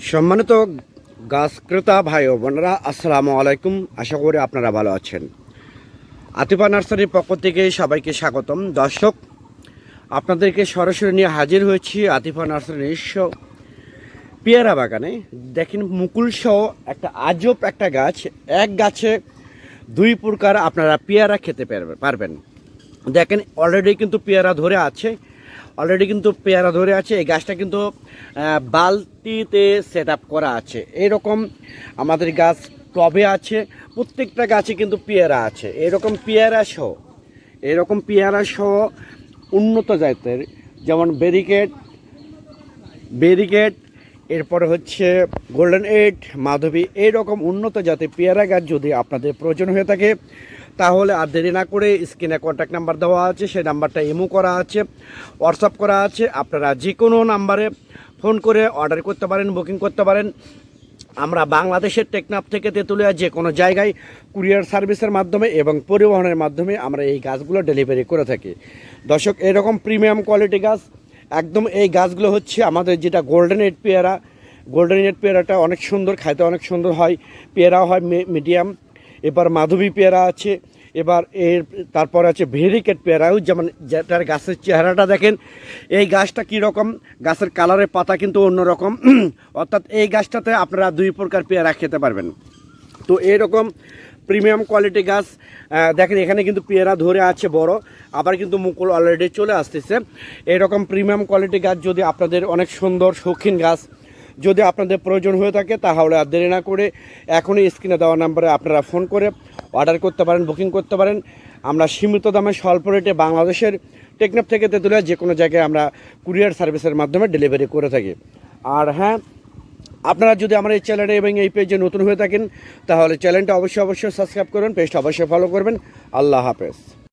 সম্মানিত গাছ ক্রেতা ভাই ও বোনেরা, আসসালামু আলাইকুম। আশা করি আপনারা ভালো আছেন। আতিফা নার্সারির পক্ষ থেকে সবাইকে স্বাগতম। দর্শক, আপনাদেরকে সরাসরি নিয়ে হাজির হয়েছি আতিফা নার্সারির নিজস্ব পেয়ারা বাগানে। দেখেন, মুকুল সহ একটা আজব একটা গাছ। এক গাছে দুই প্রকার আপনারা পেয়ারা খেতে পারবে- পারবেন। দেখেন অলরেডি কিন্তু পেয়ারা ধরে আছে। অলরেডি কিন্তু পেয়ারা ধরে আছে, এই গাছটা কিন্তু বালতিতে সেট করা আছে। এরকম আমাদের গাছ টবে আছে, প্রত্যেকটা গাছে কিন্তু পেয়ারা আছে। এরকম পেয়ারা সহ এরকম পেয়ারা সহ উন্নত জাতের, যেমন ব্যারিকেড ব্যারিকেড এরপরে হচ্ছে গোল্ডেন এইট মাধবী এইরকম উন্নত জাতের পেয়ারা গাছ যদি আপনাদের প্রয়োজন হয়ে থাকে তাহলে আর দেরি না করে স্ক্রিনে কন্ট্যাক্ট নাম্বার দেওয়া আছে, সেই নাম্বারটা ইমো করা আছে হোয়াটসঅ্যাপ করা আছে। আপনারা যে কোনো নাম্বারে ফোন করে অর্ডার করতে পারেন বুকিং করতে পারেন। আমরা বাংলাদেশের টেকনাফ থেকে তেঁতুলিয়া যে কোনো জায়গায় কুরিয়ার সার্ভিসের মাধ্যমে এবং পরিবহনের মাধ্যমে আমরা এই গাছগুলো ডেলিভারি করে থাকি। দর্শক, এরকম প্রিমিয়াম কোয়ালিটি গাছ, একদম এই গাছগুলো হচ্ছে আমাদের যেটা গোল্ডেন এইট পেয়ারা। গোল্ডেন এড পেয়ারাটা অনেক সুন্দর, খাইতে অনেক সুন্দর হয়, পেয়ারাও হয় মিডিয়াম এবার মাধবী পেয়ারা আছে, এবার এর, তারপর আছে ভেরিকেট পেয়ারাও যেমন যেটার গাছের চেহারাটা দেখেন, এই গাছটা কীরকম গাছের কালারের পাতা কিন্তু অন্যরকম অর্থাৎ এই গাছটাতে আপনারা দুই প্রকার পেয়ারা খেতে পারবেন। তো এরকম প্রিমিয়াম কোয়ালিটি গাছ দেখেন এখানে কিন্তু পেয়ারা ধরে আছে বড়, আবার কিন্তু মুকুল অলরেডি চলে আসতেছে। এরকম প্রিমিয়াম কোয়ালিটি গাছ যদি আপনাদের অনেক সুন্দর শৌখিন গাছ যদি আপনাদের প্রয়োজন হয়ে থাকে, তাহলে আর দেরি না করে এখনই স্ক্রিনে দেওয়া নাম্বারে আপনারা ফোন করে অর্ডার করতে পারেন, বুকিং করতে পারেন। আমরা সীমিত দামে স্বল্প রেটে বাংলাদেশের টেকনাফ থেকে তেঁতুলিয়া যে কোনো জায়গায় আমরা কুরিয়ার সার্ভিসের মাধ্যমে ডেলিভারি করে থাকি। আর হ্যাঁ আপনারা যদি আমার এই চ্যানেলে এবং এই পেজে নতুন হয়ে থাকেন, তাহলে চ্যানেলটা অবশ্যই অবশ্যই সাবস্ক্রাইব করবেন, পেজটা অবশ্যই ফলো করবেন। আল্লাহ হাফেজ।